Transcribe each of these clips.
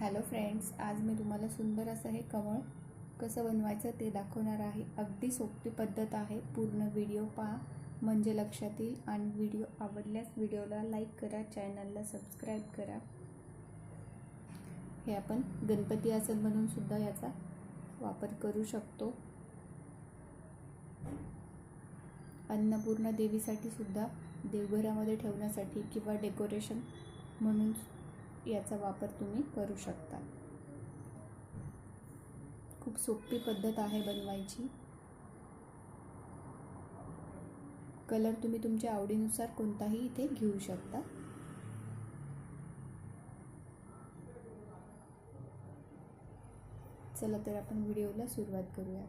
Hello friends आज मी तुम्हाला सुंदर असं हे कमळ कसं बनवायचं ते दाखवणार आहे. अगदी सोपी पद्धत आहे. पूर्ण व्हिडिओ पहा म्हणजे लक्षात येईल. आणि व्हिडिओ आवडल्यास व्हिडिओला लाईक करा चॅनलला सबस्क्राईब करा. हे आपण गणपती आसन म्हणून सुद्धा याचा वापर करू शकतो. अन्नपूर्णा देवीसाठी सुद्धा देवघरामध्ये ठेवण्यासाठी किंवा डेकोरेशन म्हणून याचा वापर तुम्ही करू शकता. खूप सोपी पद्धत आहे बनवायची. कलर तुम्ही तुमच्या आवडीनुसार कोणताही इथे घेऊ शकता. चला तर आपण व्हिडिओला सुरुवात करूया.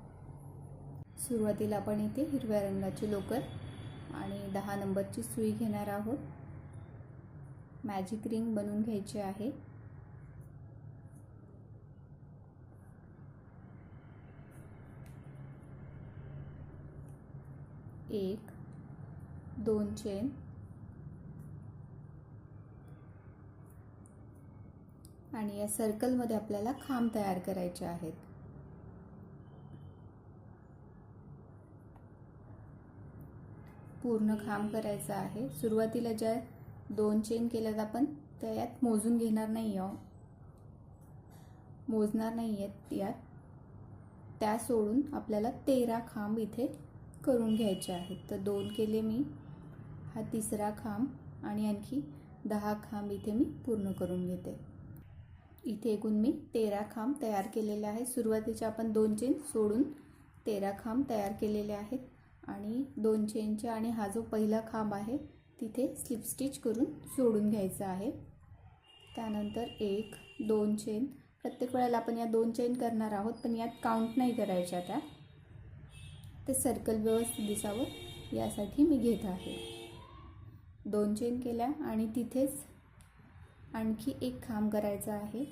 सुरुवातीला आपण इथे हिरव्या रंगाची लोकर आणि दहा नंबरची सुई घेणार आहोत. मॅजिक रिंग बनवून घ्यायची आहे. एक दोन चेन आणि या सर्कलमध्ये आपल्याला खांब तयार करायचे आहेत. पूर्ण खांब करायचा आहे. सुरुवातीला ज्या दोन चेन केल्यात आपण त्या यात मोजून घेणार नाही आहोत मोजणार नाही आहेत यात. त्या सोडून आपल्याला तेरा खांब इथे करून घ्यायचे आहेत. तर दोन केले मी हा तिसरा खांब आणि आणखी दहा खांब इथे मी पूर्ण करून घेते. इथे एकूण मी तेरा खांब तयार केलेले आहे सुरुवातीचे आपण दोन चेन सोडून तेरा खांब तयार केलेले आहेत. आणि दोन चेनचे आणि हा जो पहिला खांब आहे तिथे स्लिप स्टिच करून जोडून घ्यायचं आहे. त्यानंतर एक दोन चेन प्रत्येक वेळेला आपण या दोन चेन करणार आहोत पण यात काउंट नाही करायच्या त्या. ते सर्कल व्यवस्थित दिसावं यासाठी मी घेत आहे. दोन चेन केल्या आणि तिथेच आणखी एक खांब करायचा आहे.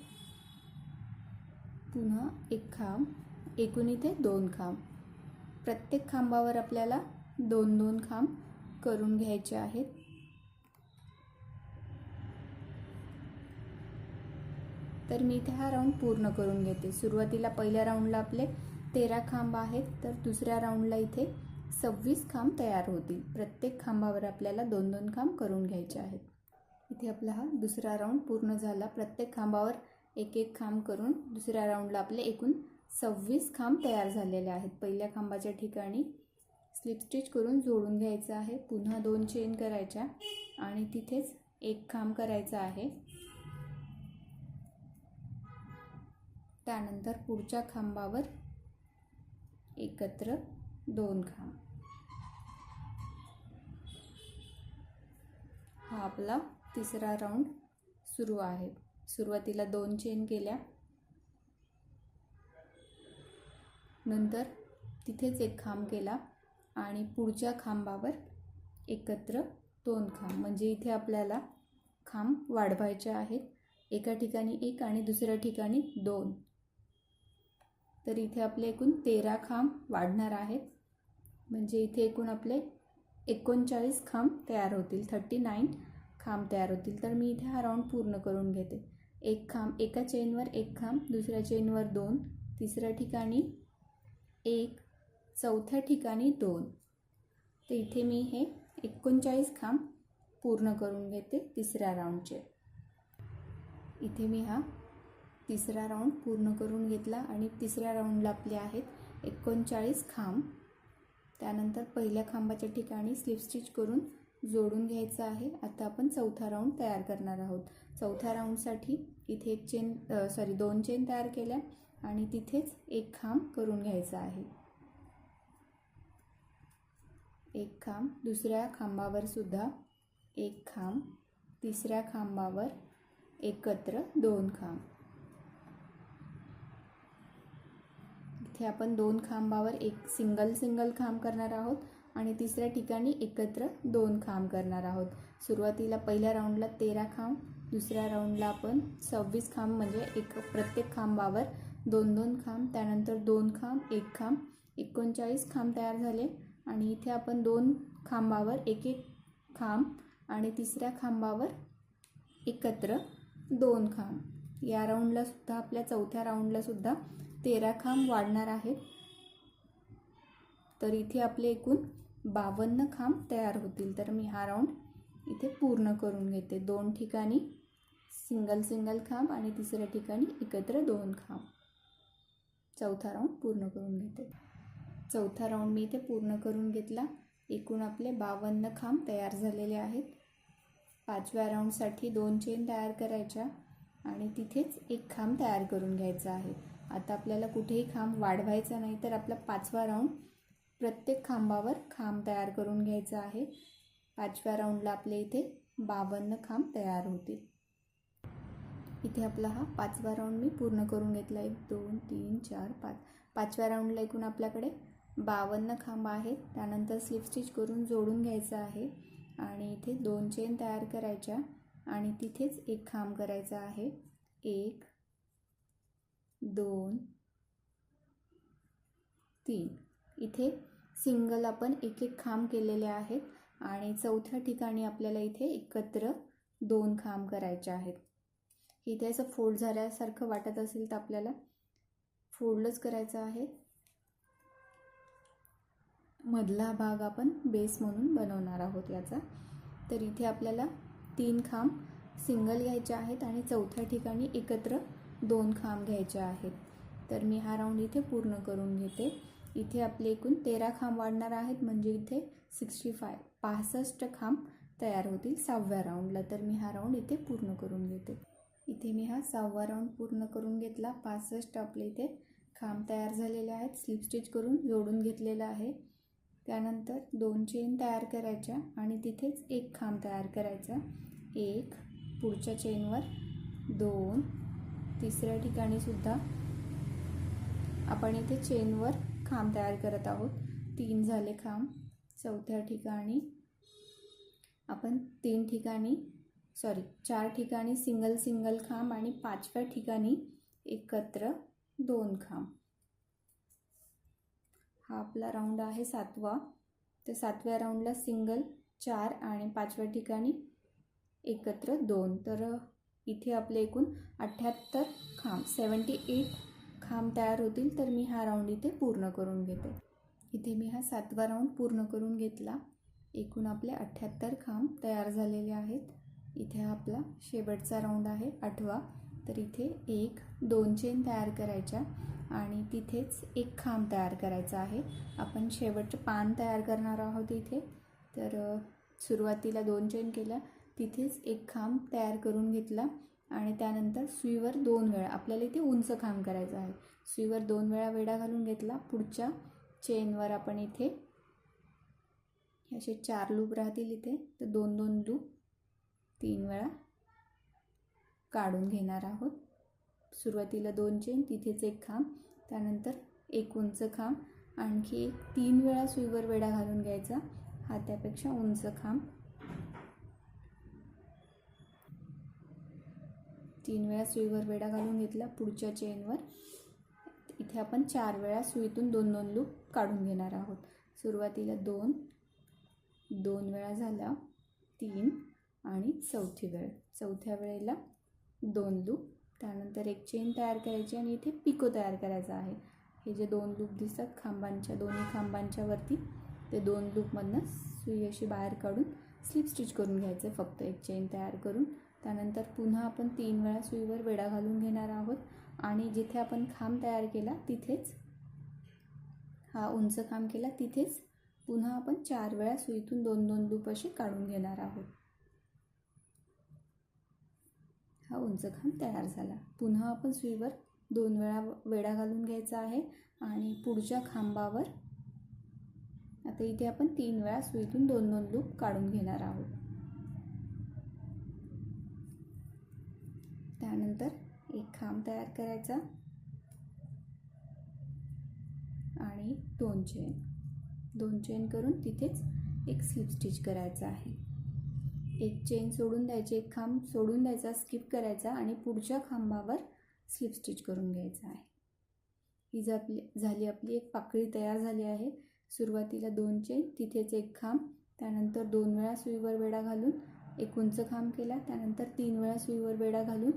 पुन्हा एक खांब एकूण इथे दोन खांब. प्रत्येक खांबावर आपल्याला दोन दोन खांब करून घ्यायचे आहेत. तर मी इथे हा राऊंड पूर्ण करून घेते. सुरुवातीला पहिल्या राऊंडला आपले तेरा खांब आहेत तर दुसऱ्या राऊंडला इथे सव्वीस खांब तयार होतील. प्रत्येक खांबावर आपल्याला दोन दोन खांब करून घ्यायचे आहेत. इथे आपला हा दुसरा राऊंड पूर्ण झाला. प्रत्येक खांबावर एक एक खांब करून दुसऱ्या राऊंडला आपले एकूण सव्वीस खांब तयार झालेले आहेत. पहिल्या खांबाच्या ठिकाणी स्लिप स्टिच करून जोडून घ्यायचं आहे. पुन्हा दोन चेन करायच्या आणि तिथेच एक खांब करायचा आहे. त्यानंतर पुढच्या खांबावर एकत्र दोन खांब. हा आपला तिसरा राऊंड सुरू आहे. सुरुवातीला दोन चेन केल्या. नंतर तिथेच एक खांब केला आणि पुढच्या खांबावर एकत्र दोन खांब. म्हणजे इथे आपल्याला खांब वाढवायचे आहेत. एका ठिकाणी एक आणि दुसऱ्या ठिकाणी दोन. तर इथे आपले एकूण तेरा खांब वाढणार आहेत. म्हणजे इथे एकूण आपले एकोणचाळीस खांब तयार होतील. थर्टी नाईन खांब तयार होतील. तर मी इथे हा राऊंड पूर्ण करून घेते. एक खांब एका चेनवर एक खांब दुसऱ्या चेनवर दोन तिसऱ्या ठिकाणी एक चौथ्या ठिकाणी दोन. तर इथे मी हे एकोणचाळीस खांब पूर्ण करून घेते तिसऱ्या राऊंडचे. इथे मी हा तिसरा राऊंड पूर्ण करून घेतला आणि तिसऱ्या राऊंडला आपले आहेत एकोणचाळीस खांब. त्यानंतर पहिल्या खांबाच्या ठिकाणी स्लिप स्टिच करून जोडून घ्यायचं आहे. आता आपण चौथा राऊंड तयार करणार आहोत. चौथ्या राऊंडसाठी इथे एक चेन सॉरी दोन चेन तयार केल्या आणि तिथेच एक खांब करून घ्यायचा आहे. एक खांब दुसऱ्या खांबावर सुद्धा एक खांब तिसऱ्या खांबावर एकत्र दोन खांब. इथे आपण दोन खांबावर एक सिंगल सिंगल खांब करणार आहोत आणि तिसऱ्या ठिकाणी एकत्र दोन खांब करणार आहोत. सुरुवातीला पहिल्या राऊंडला तेरा खांब दुसऱ्या राऊंडला आपण सव्वीस खांब म्हणजे एक प्रत्येक खांबावर दोन दोन खांब त्यानंतर दोन खांब एक खांब एकोणचाळीस खांब तयार झाले. आणि इथे आपण दोन खांबावर एक एक खांब आणि तिसऱ्या खांबावर एकत्र दोन खांब. या राऊंडलासुद्धा आपल्या चौथ्या राऊंडलासुद्धा तेरा खांब वाढणार आहेत. तर इथे आपले एकूण बावन्न खांब तयार होतील. तर मी हा राऊंड इथे पूर्ण करून घेते. दोन ठिकाणी सिंगल सिंगल खांब आणि तिसऱ्या ठिकाणी एकत्र दोन खांब. चौथा राऊंड पूर्ण करून घेते. चौथा राऊंड मी इथे पूर्ण करून घेतला. एकूण आपले बावन्न खांब तयार झालेले आहेत. पाचव्या राऊंडसाठी दोन चेन तयार करायच्या आणि तिथेच एक खांब तयार करून घ्यायचा आहे. आता आपल्याला कुठेही खांब वाढवायचा नाही तर आपला पाचवा राऊंड प्रत्येक खांबावर खांब तयार करून घ्यायचा आहे. पाचव्या राऊंडला आपल्या इथे बावन्न खांब तयार होतील. इथे आपला हा पाचवा राऊंड मी पूर्ण करून घेतला एक दोन तीन चार पाच. पाचव्या राऊंडला एकूण आपल्याकडे बावन्न खांब आहेत. त्यानंतर स्लिप स्टिच करून जोडून घ्यायचं आहे. आणि इथे दोन चेन तयार करायच्या आणि तिथेच एक खांब करायचा आहे. एक दोन तीन. इथे सिंगल आपण एक एक खांब केलेले आहेत आणि चौथ्या ठिकाणी आपल्याला इथे एकत्र दोन खांब करायचे आहेत. इथे असं फोल्ड झाल्यासारखं वाटत असेल तर आपल्याला फोल्डच करायचं आहे. मधला भाग आपण बेस म्हणून बनवणार आहोत याचा. तर इथे आपल्याला तीन खांब सिंगल घ्यायचे आहेत आणि चौथ्या ठिकाणी एकत्र दोन खांब घ्यायचे आहेत. तर मी हा राऊंड इथे पूर्ण करून घेते. इथे आपले एकूण तेरा खांब वाढणार आहेत म्हणजे इथे सिक्स्टी फाय पासष्ट खांब तयार होतील सहाव्या राऊंडला तर मी हा राऊंड इथे पूर्ण करून घेते. इथे मी हा सहावा राऊंड पूर्ण करून घेतला. पासष्ट आपले इथे खांब तयार झालेले आहेत. स्लिप स्टिच करून जोडून घेतलेलं आहे. त्यानंतर दोन चेन तयार करायच्या आणि तिथेच एक खांब तयार करायचा. एक पुढच्या चेनवर दोन तिसऱ्या ठिकाणी सुद्धा आपण इथे चेनवर खांब तयार करत आहोत. तीन झाले खांब. चौथ्या ठिकाणी आपण तीन ठिकाणी सॉरी चार ठिकाणी सिंगल सिंगल खांब आणि पाचव्या ठिकाणी एकत्र दोन खांब. हा आपला राऊंड आहे सातवा. तर सातव्या राऊंडला सिंगल चार आणि पाचव्या ठिकाणी एकत्र दोन. तर इथे आपले एकूण अठ्ठ्याहत्तर खांब सेवन्टी एट खांब तयार होतील तर मी हा राऊंड इथे पूर्ण करून घेते. इथे मी हा सातवा राऊंड पूर्ण करून घेतला. एकूण आपले अठ्ठ्याहत्तर खांब तयार झालेले आहेत. इथे हा आपला शेवटचा राऊंड आहे आठवा. तर इथे एक दोन चेन तयार करायच्या आणि तिथेच एक खांब तयार करायचा आहे. आपण शेवटचं पान तयार करणार आहोत इथे. तर सुरुवातीला दोन चेन केल्या. तिथेच एक खांब तयार करून घेतला आणि त्यानंतर सुईवर दोन वेळा आपल्याला इथे उंच खांब करायचं आहे. सुईवर दोन वेळा वेढा घालून घेतला. पुढच्या चेनवर आपण इथे असे चार लूप राहतील इथे. तर दोन दोन लूप तीन वेळा काढून घेणार आहोत. सुरुवातीला दोन चेन तिथेच एक खांब त्यानंतर एक उंच खांब. आणखी एक तीन वेळा सुईवर वेढा घालून घ्यायचा. हा त्यापेक्षा उंच खांब. तीन वेळा सुईवर वेढा घालून घेतला पुढच्या चेनवर. इथे आपण चार वेळा सुईतून दोन दोन लूप काढून घेणार आहोत. सुरुवातीला दोन दोन वेळा झाला तीन आणि चौथी वेळ. चौथ्या वेळेला दोन लूप. त्यानंतर एक चेन तयार करायची आणि इथे पिको तयार करायचा आहे. हे जे दोन लूप दिसतात खांबांच्या दोन्ही खांबांच्या वरती ते दोन लूपमधनं सुई अशी बाहेर काढून स्लिप स्टिच करून घ्यायचं फक्त एक चेन तयार करून त्यानंतर पुन्हा आपण तीन वेळा सुईवर वेढा घालून घेणार आहोत. आणि जिथे आपण खांब तयार केला तिथेच हा उंच खांब केला तिथेच पुन्हा आपण चार वेळा सुईतून दोन दोन लूप असे काढून घेणार आहोत. हा उंच खांब तयार झाला. पुन्हा आपण सुईवर दोन वेळा वेढा घालून घ्यायचा आहे. आणि पुढच्या खांबावर आता इथे आपण तीन वेळा सुईतून दोन दोन लूप काढून घेणार आहोत. त्यानंतर एक खांब तयार करायचा. आणि दोन चेन. दोन चेन करून तिथेच एक स्लिप स्टिच करायचा आहे. एक चेन सोडून द्यायची एक खांब सोडून द्यायचा स्किप करायचा आणि पुढच्या खांबावर स्लिप स्टिच करून घ्यायचा आहे. ही ज आपली झाली आपली एक पाकळी तयार झाली आहे. सुरुवातीला दोन चेन तिथेच एक खांब त्यानंतर दोन वेळा सुईवर वेढा घालून एक उंच खांब केला. त्यानंतर तीन वेळा सुईवर वेढा घालून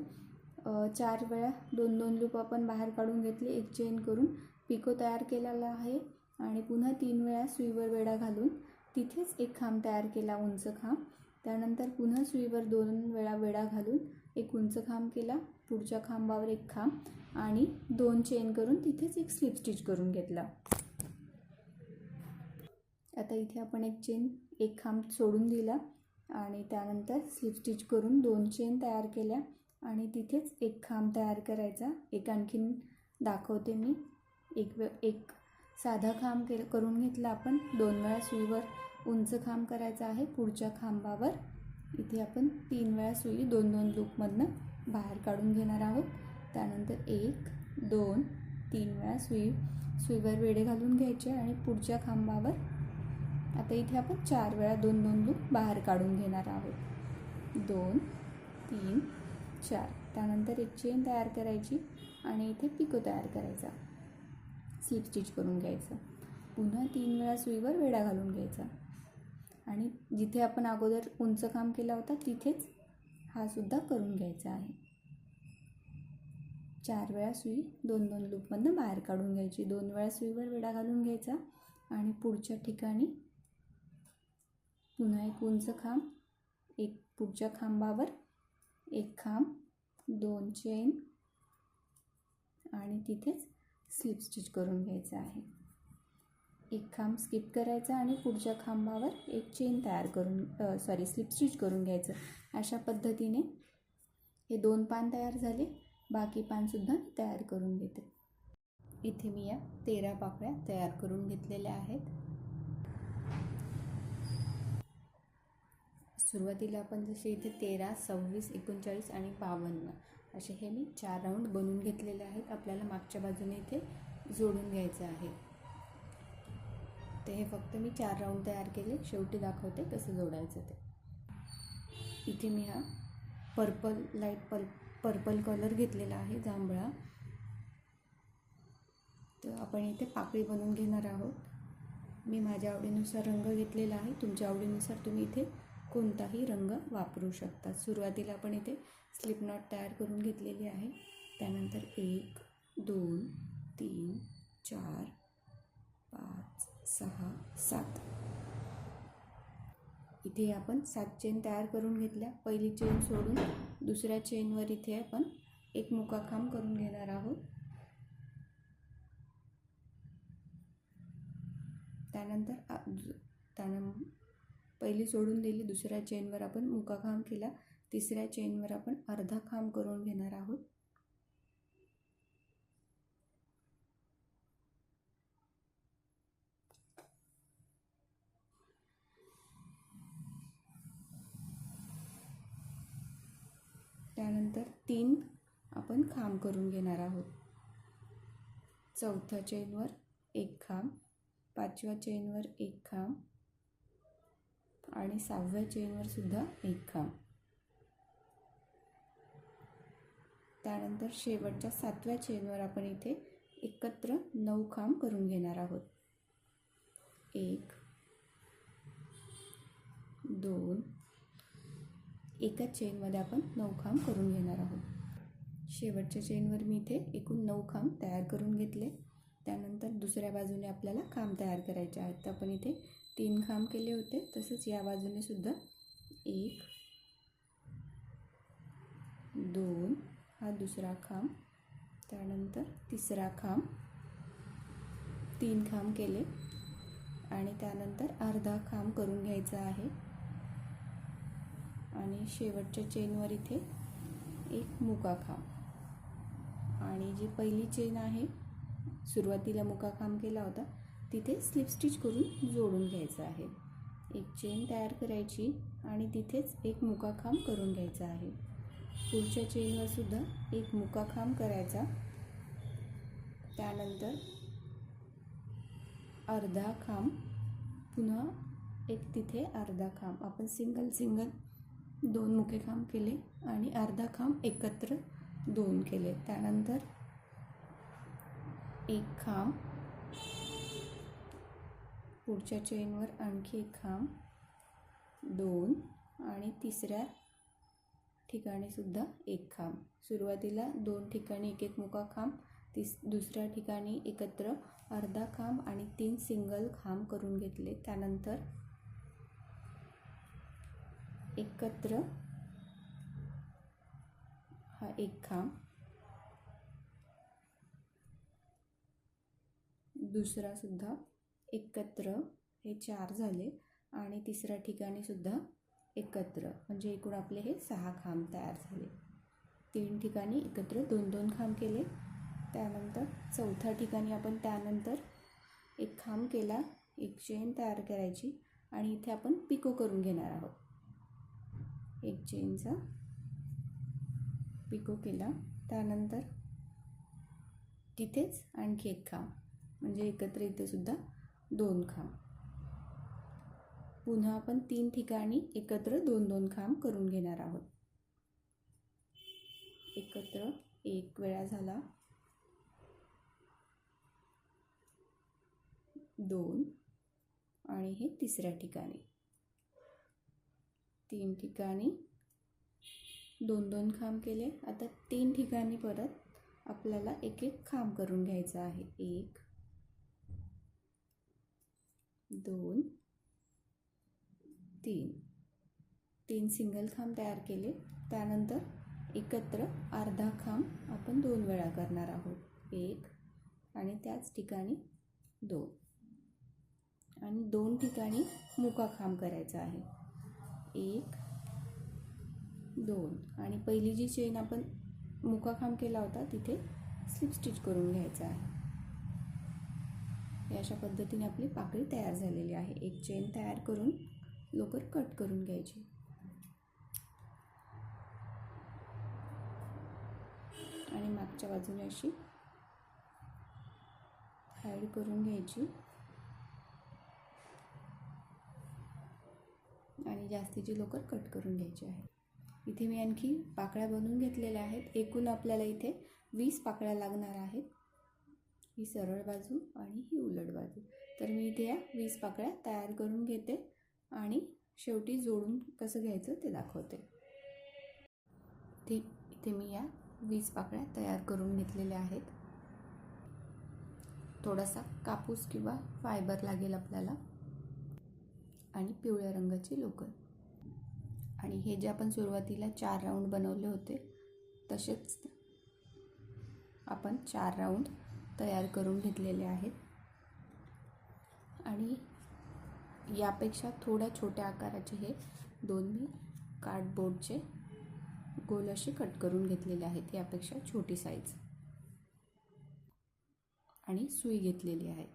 चार वेळा दोन दोन लूप आपण बाहेर काढून घेतले एक चेन करून. पिको तयार केलेला आहे आणि पुन्हा तीन वेळा सुईवर वेढा घालून तिथेच एक खांब तयार केला उंच खांब. त्यानंतर पुन्हा सुईवर दोन वेळा वेढा घालून एक उंच खांब केला पुढच्या खांबावर एक खांब आणि दोन चेन करून तिथेच एक स्लिप स्टिच करून घेतला. आता इथे आपण एक चेन एक खांब सोडून दिला. आणि त्यानंतर स्लिप स्टिच करून दोन चेन तयार केल्या आणि तिथेच एक खांब तयार करायचा. एक आणखीन दाखवते मी. एक वे एक साधा खांब के करून घेतला आपण. दोन वेळा सुईवर उंच खांब करायचा आहे. पुढच्या खांबावर इथे आपण तीन वेळा सुई दोन दोन लूपमधनं बाहेर काढून घेणार आहोत. त्यानंतर एक दोन तीन वेळा सुई सुईवर वेडे घालून घ्यायचे आणि पुढच्या खांबावर आता इथे आपण चार वेळा दोन दोन लूप बाहेर काढून घेणार आहोत. दोन तीन चार. त्यानंतर एक चेन तयार करायची आणि इथे पिको तयार करायचा. स्लिप स्टिच करून घ्यायचं. पुन्हा तीन वेळा सुईवर वेढा घालून घ्यायचा. आणि जिथे आपण अगोदर उंच काम केला होता तिथेच हा सुद्धा करून घ्यायचा आहे. चार वेळा सुई दोन दोन लूपमधनं बाहेर काढून घ्यायची. दोन वेळा सुईवर वेढा घालून घ्यायचा आणि पुढच्या ठिकाणी पुन्हा एक उंच खांब एक पुढच्या खांबावर एक खांब दोन चेन आणि तिथेच स्लिप स्टिच करून घ्यायचं आहे. एक खांब स्किप करायचा आणि पुढच्या खांबावर एक चेन तयार करून सॉरी स्लिप स्टिच करून घ्यायचं. अशा पद्धतीने हे दोन पान तयार झाले. बाकी पानसुद्धा तयार करून घेते. इथे मी या तेरा पाकळ्या तयार करून घेतलेल्या आहेत. सुरुवातीला आपण जसे इथे तेरा सव्वीस एकोणचाळीस आणि बावन्न असे हे मी चार राऊंड बनवून घेतलेले आहेत. आपल्याला मागच्या बाजूने इथे जोडून घ्यायचं आहे. ते हे फक्त मी चार राऊंड तयार केले. शेवटी दाखवते कसं जोडायचं ते. इथे मी हा पर्पल लाइट पर् पर्पल कलर घेतलेला आहे जांभळा. तर आपण इथे पाकळी बनवून घेणार आहोत. मी माझ्या आवडीनुसार रंग घेतलेला आहे. तुमच्या आवडीनुसार तुम्ही इथे कोणताही रंग वापरू शकता. सुरुवातीला आपण इथे स्लिप नॉट तयार करून घेतलेली आहे. त्यानंतर एक दोन तीन चार पाच सहा सात. इथे आपण सात चेन तयार करून घेतल्या. पहिली चेन सोडून दुसऱ्या चेनवर इथे आपण एक मुकाखांब करून घेणार आहोत. त्यानंतर त्यानं पहिली सोडून दिली दुसऱ्या चेनवर आपण मुका खांब केला तिसऱ्या चेनवर आपण अर्धा खांब करून घेणार आहोत. त्यानंतर तीन आपण खांब करून घेणार आहोत. चौथ्या चेनवर एक खांब पाचव्या चेनवर एक खांब आणि सहाव्या चेनवर सुद्धा एक खांब त्यानंतर शेवटच्या सातव्या चेनवर आपण इथे एकत्र नऊ खांब करून घेणार आहोत. एक दोन एका चेनमध्ये आपण नऊ खांब करून घेणार आहोत. शेवटच्या चेनवर मी इथे एकूण नऊ खांब तयार करून घेतले. त्यानंतर दुसऱ्या बाजूने आपल्याला खांब तयार करायचे आहेत. तर आपण इथे तीन खांब केले होते. तसंच या बाजूने सुद्धा एक दोन हा दुसरा खांब. त्यानंतर तिसरा खांब. तीन खांब केले. आणि त्यानंतर अर्धा खांब करून घ्यायचा आहे. आणि शेवटच्या चेनवर इथे एक मुका खांब. आणि जी पहिली चेन आहे सुरुवातीला मुका केला होता तिथे स्लिप स्टिच करून जोडून घ्यायचं आहे. एक चेन तयार करायची आणि तिथेच एक मुकाखांब करून घ्यायचा आहे. पुढच्या चेनवर सुद्धा एक मुकाखांब करायचा. त्यानंतर अर्धा खांब पुन्हा एक तिथे अर्धा खांब. आपण सिंगल सिंगल दोन मुके खांब केले आणि अर्धा खांब एकत्र दोन केले. त्यानंतर एक खांब. पुढच्या चेनवर आणखी एक खांब. दोन आणि तिसऱ्या ठिकाणीसुद्धा एक खांब. सुरुवातीला दोन ठिकाणी एक एक मुका खांब तिस दुसऱ्या ठिकाणी एकत्र अर्धा खांब आणि तीन सिंगल खांब करून घेतले. त्यानंतर एकत्र हा एक खांब. दुसरासुद्धा एकत्र हे चार झाले. आणि तिसऱ्या ठिकाणीसुद्धा एकत्र म्हणजे एकूण आपले हे सहा खांब तयार झाले. तीन ठिकाणी एकत्र दोन दोन खांब केले. त्यानंतर चौथ्या ठिकाणी आपण त्यानंतर एक खांब केला एक चेन तयार करायची आणि इथे आपण पिको करून घेणार आहोत. एक चेनचा पिको केला त्यानंतर तिथेच आणखी एक खांब. म्हणजे एकत्र इथे सुद्धा दोन खांब. पुन्हा आपण तीन ठिकाणी एकत्र दोन दोन खांब करून घेणार आहोत. एकत्र एक वेळा झाला. दोन आणि हे तिसऱ्या ठिकाणी. तीन ठिकाणी दोन दोन खांब केले. आता तीन ठिकाणी परत आपल्याला एक एक खांब करून घ्यायचा आहे. एक दोन तीन. तीन सिंगल खांब तयार केले. त्यानंतर एकत्र अर्धा खांब आपण दोन वेळा करणार आहोत. एक आणि त्याच ठिकाणी दोन. आणि दोन ठिकाणी मुका खांब करायचा आहे. एक दोन. आणि पहिली जी चेन आपण मुका खांब केला होता तिथे स्लिप स्टिच करून घ्यायचा आहे. अशा पद्धतीने आपली पाकळी तयार झालेली आहे. एक चेन तयार करून लोकर कट करून घ्यायची. आणि मागच्या बाजूने अशी हाईड करून घ्यायची. आणि जास्तीची लोकर कट करून घ्यायची आहे. इथे मी आणखी पाकळ्या बनवून घेतलेल्या आहेत. एकूण आपल्याला इथे वीस पाकळ्या लागणार आहेत. ही सरळ बाजू आणि ही उलट बाजू. तर मी इथे या वीस पाकळ्या तयार करून घेते आणि शेवटी जोडून कसं घ्यायचं ते दाखवते. ते इथे मी या वीस पाकळ्या तयार करून घेतलेल्या आहेत. थोडासा कापूस किंवा फायबर लागेल आपल्याला आणि पिवळ्या रंगाची लोकर. आणि हे जे आपण सुरुवातीला चार राऊंड बनवले होते तसेच आपण चार राऊंड तयार करून घेतलेले आहेत. आणि यापेक्षा थोड्या छोट्या आकाराचे हे दोन मी कार्डबोर्डचे गोल असे कट करून घेतलेले आहेत. यापेक्षा छोटी साईज आणि सुई घेतलेली आहे.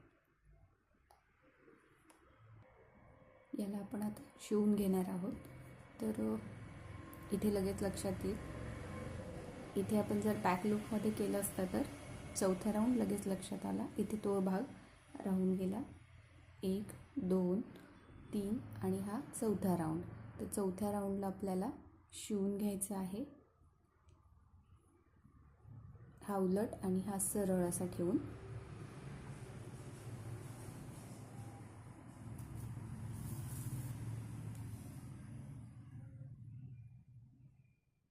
याला आपण आता शिवून घेणार आहोत. तर इथे लगेच लक्षात येईल. इथे आपण जर बॅक लुकमध्ये केलं असतं तर चौथा राऊंड लगेच लक्षात आला. इथे तो भाग राहून गेला. एक दोन तीन आणि हा चौथा राऊंड तर चौथ्या राऊंडला आपल्याला शिवून घ्यायचं आहे. हा उलट आणि हा सरळ असा ठेवून.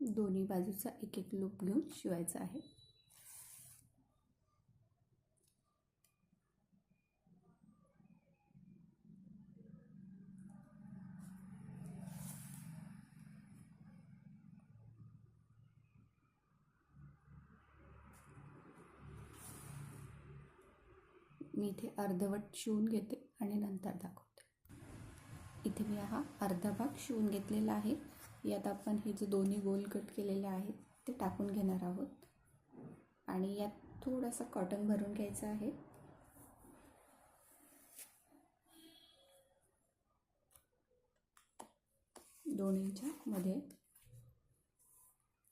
दोन्ही बाजूचा एक एक लूप घेऊन शिवायचा आहे. मी इथे अर्धवट शिवून घेते आणि नंतर दाखवते. इथे मी हा अर्धा भाग शिवून घेतलेला आहे. यात आपण हे जे दोन्ही गोल कट केलेले आहेत ते टाकून घेणार आहोत. आणि यात थोडासा कॉटन भरून घ्यायचा आहे. दोन्हीच्या मध्ये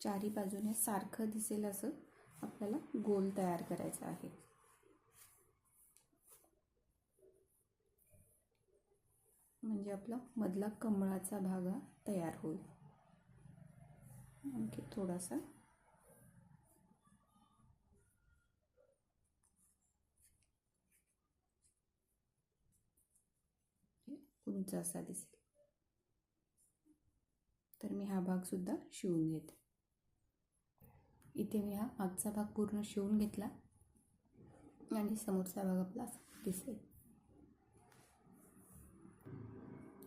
चारी बाजूने सारखं दिसेल असं आपल्याला गोल तयार करायचा आहे. म्हणजे आपला मधला कमळाचा भाग हा तयार होईल. आणखी थोडासा. उंच असा दिसेल. तर मी हा भागसुद्धा शिवून घेते. इथे मी हा मागचा भाग पूर्ण शिवून घेतला. आणि समोरचा भाग आपला दिसेल.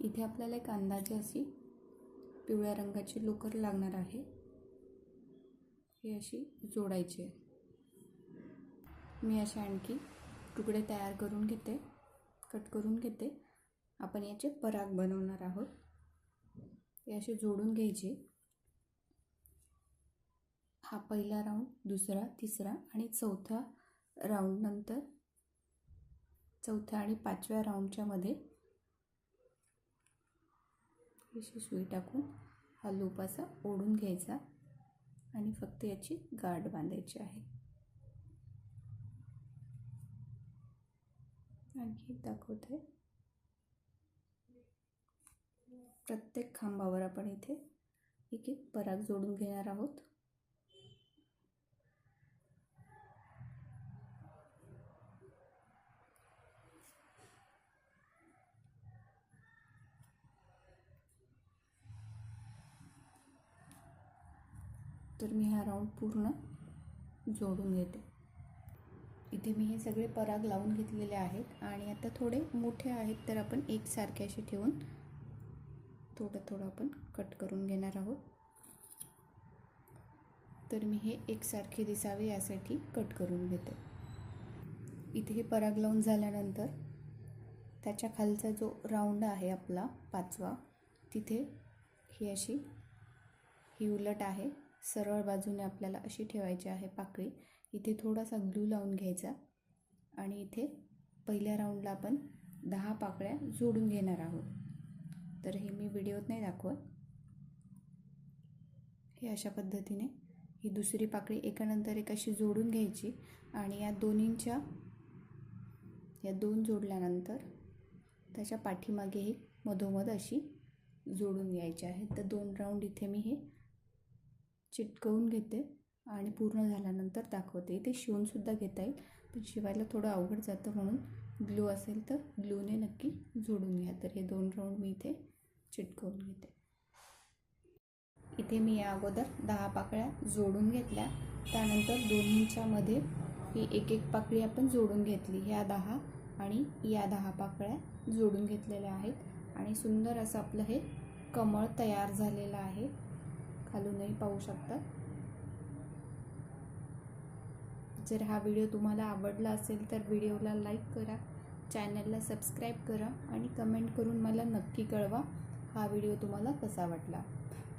इथे आपल्याला एक अंदाजे अशी पिवळ्या रंगाची लोकर लागणार आहे. ही अशी जोडायची आहे. मी असे आणखी तुकडे तयार करून घेते कट करून घेते. आपण याचे पराग बनवणार आहोत. हे असे जोडून घ्यायचे. हा पहिला राऊंड दुसरा तिसरा आणि चौथा राऊंडनंतर चौथ्या आणि पाचव्या राऊंडच्यामध्ये मध्ये अशी सुई टाकून हा लूप असा ओढून घ्यायचा आणि फक्त याची गाठ बांधायची आहे. आणखी दाखवते प्रत्येक खांबावर आपण इथे एक एक पराग जोडून घेणार आहोत. तर मी हा राऊंड पूर्ण जोडून घेते. इथे मी हे सगळे पराग लावून घेतलेले आहेत आणि आता थोडे मोठे आहेत तर आपण एकसारखे असे ठेवून थोडं थोडं आपण कट करून घेणार आहोत. तर मी हे एकसारखे दिसावे यासाठी कट करून घेते. इथे हे पराग लावून झाल्यानंतर त्याच्या खालचा जो राऊंड आहे आपला पाचवा तिथे ही अशी ही उलट आहे. सरळ बाजूने आपल्याला अशी ठेवायची आहे पाकळी. इथे थोडासा ग्लू लावून घ्यायचा. आणि इथे पहिल्या राऊंडला आपण दहा पाकळ्या जोडून घेणार आहोत. तर हे मी व्हिडिओत नाही दाखवत. हे अशा पद्धतीने ही दुसरी पाकळी एकानंतर एक अशी जोडून घ्यायची. आणि या दोन्हींच्या या दोन जोडल्यानंतर त्याच्या पाठीमागे ही मधोमध अशी जोडून घ्यायची आहे. तर दोन राऊंड इथे मी हे चिटकवून घेते आणि पूर्ण झाल्यानंतर दाखवते. इथे शिवूनसुद्धा घेता येईल. पण शिवायला थोडं अवघड जातं म्हणून ग्लू असेल तर ग्लूने नक्की जोडून घ्या. तर हे दोन राऊंड मी इथे चिटकवून घेते. इथे मी या अगोदर दहा पाकळ्या जोडून घेतल्या. त्यानंतर दोन्हीच्यामध्ये ही एक एक पाकळी आपण जोडून घेतली. ह्या दहा आणि या दहा पाकळ्या जोडून घेतलेल्या आहेत. आणि सुंदर असं आपलं हे कमळ तयार झालेलं आहे. खालूनही पाहू शकता. जर हा व्हिडिओ तुम्हाला आवडला असेल तर व्हिडिओला लाईक करा चॅनलला सबस्क्राईब करा आणि कमेंट करून मला नक्की कळवा हा व्हिडिओ तुम्हाला कसा वाटला.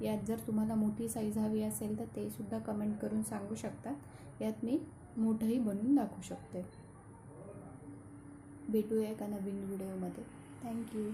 यात जर तुम्हाला मोठी साईज हवी असेल तर ते सुद्धा कमेंट करून सांगू शकतात यात मी मोठंही बनवून दाखवू शकते. भेटूया एका नवीन व्हिडिओमध्ये. थँक्यू.